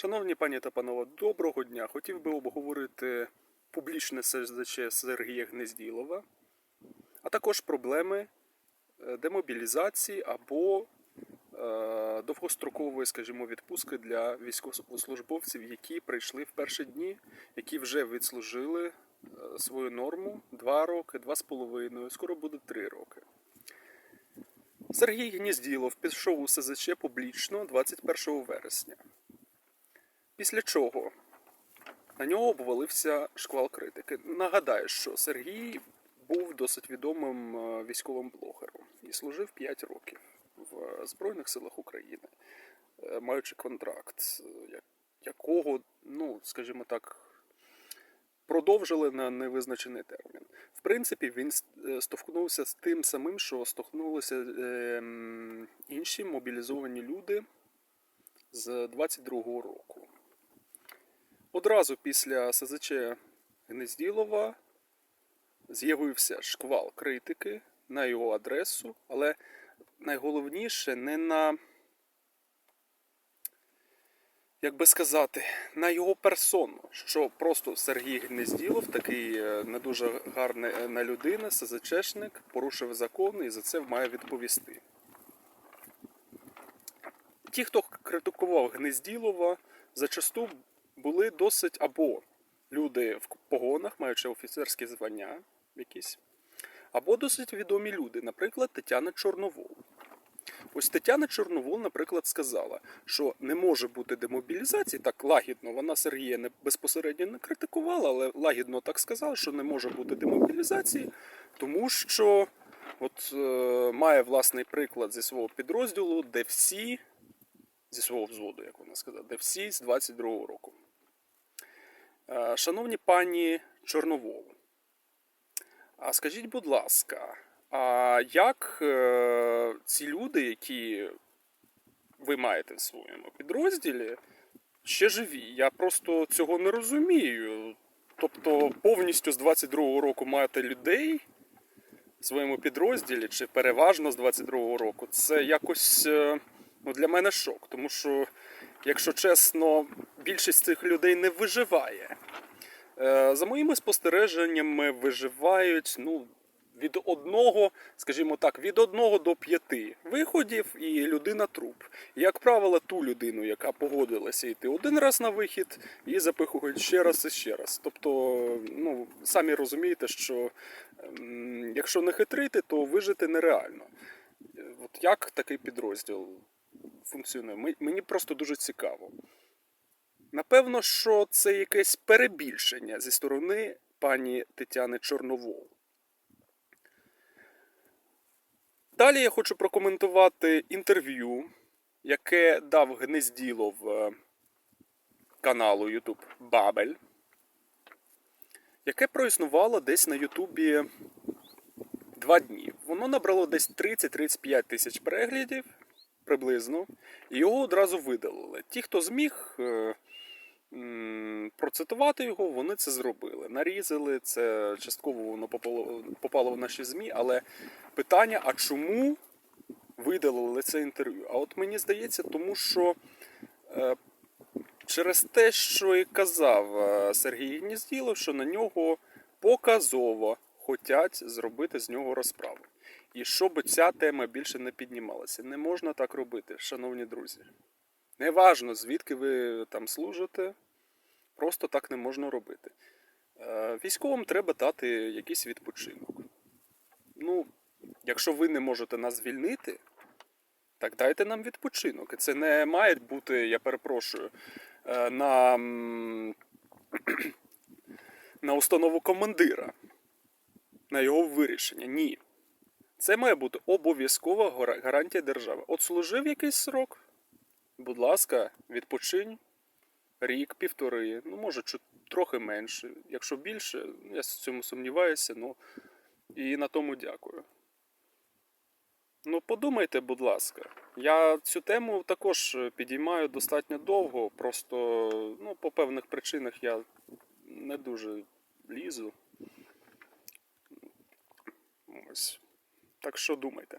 Шановні пані та панове, доброго дня. Хотів би обговорити публічне СЗЧ Сергія Гнезділова, а також проблеми е, демобілізації або е, довгострокової, скажімо, відпустки для військовослужбовців, які прийшли в перші дні, які вже відслужили е, свою норму 2 роки, 2,5, скоро буде 3 роки. Сергій Гнізділов пішов у СЗЧ публічно 21 вересня. Після чого на нього обвалився шквал критики. Нагадаю, що Сергій був досить відомим е, військовим блогером і служив 5 років в Збройних силах України, е, маючи контракт, е, якого, ну, скажімо так, продовжили на невизначений термін. В принципі, він с- стовкнувся з тим самим, що стовкнулися е, інші мобілізовані люди з 22-го року. Одразу після СЗЧ Гнезділова з'явився шквал критики на його адресу, але найголовніше не на, як би сказати, на його персону, що просто Сергій Гнезділов, такий е, не дуже гарна людина, СЗЧшник, порушив закон і за це має відповісти. Ті, хто критикував Гнезділова, зачасту були досить або люди в погонах, маючи офіцерські звання якісь, або досить відомі люди, наприклад, Тетяна Чорновол. Ось Тетяна Чорновол, наприклад, сказала, що не може бути демобілізації так лагідно. Вона Сергія не безпосередньо не критикувала, але лагідно так сказала, що не може бути демобілізації, тому що от, е, має власний приклад зі свого підрозділу, де всі, зі свого взводу, як вона сказала, де всі з 22-го року. Е, Шановні пані Чорновол, а скажіть, будь ласка, а як е, ці люди, які ви маєте в своєму підрозділі, ще живі? Я просто цього не розумію. Тобто повністю з 22-го року маєте людей в своєму підрозділі, чи переважно з 22-го року, це якось е, ну, для мене шок. Тому що, якщо чесно, більшість цих людей не виживає. Е, За моїми спостереженнями, виживають ну, від одного, скажімо так, від одного до п'яти виходів і людина труп. Як правило, ту людину, яка погодилася йти один раз на вихід, її запихують ще раз і ще раз. Тобто, ну, самі розумієте, що ем, якщо не хитрити, то вижити нереально. Е, От як такий підрозділ функціонує? Мені просто дуже цікаво. Напевно, що це якесь перебільшення зі сторони пані Тетяни Чорновол. Далі я хочу прокоментувати інтерв'ю, яке дав Гнезділов е, каналу YouTube Бабель, яке проіснувало десь на Ютубі два дні. Воно набрало десь 30-35 тисяч переглядів приблизно, і його одразу видалили. Ті, хто зміг е, процитувати його, вони це зробили. Нарізали це частково воно попало, попало в наші ЗМІ, але питання: а чому видалили це інтерв'ю? А от мені здається, тому що е, через те, що і казав е, Сергій Гнізділов, що на нього показово хотять зробити з нього розправу. І щоб ця тема більше не піднімалася. Не можна так робити, шановні друзі. Неважно, звідки ви там служите, просто так не можна робити. Е, Військовим треба дати якийсь відпочинок. Ну, якщо ви не можете нас звільнити, так дайте нам відпочинок. І це не має бути, я перепрошую, е, на, на установу командира, на його вирішення. Ні. Це має бути обов'язкова гарантія держави. От служив якийсь срок, будь ласка, відпочинь рік, півтори, ну може трохи менше. Якщо більше, я в цьому сумніваюся, ну і на тому дякую. Ну, подумайте, будь ласка. Я цю тему також підіймаю достатньо довго, просто ну, по певних причинах я не дуже лізу. Ось. Так що думайте.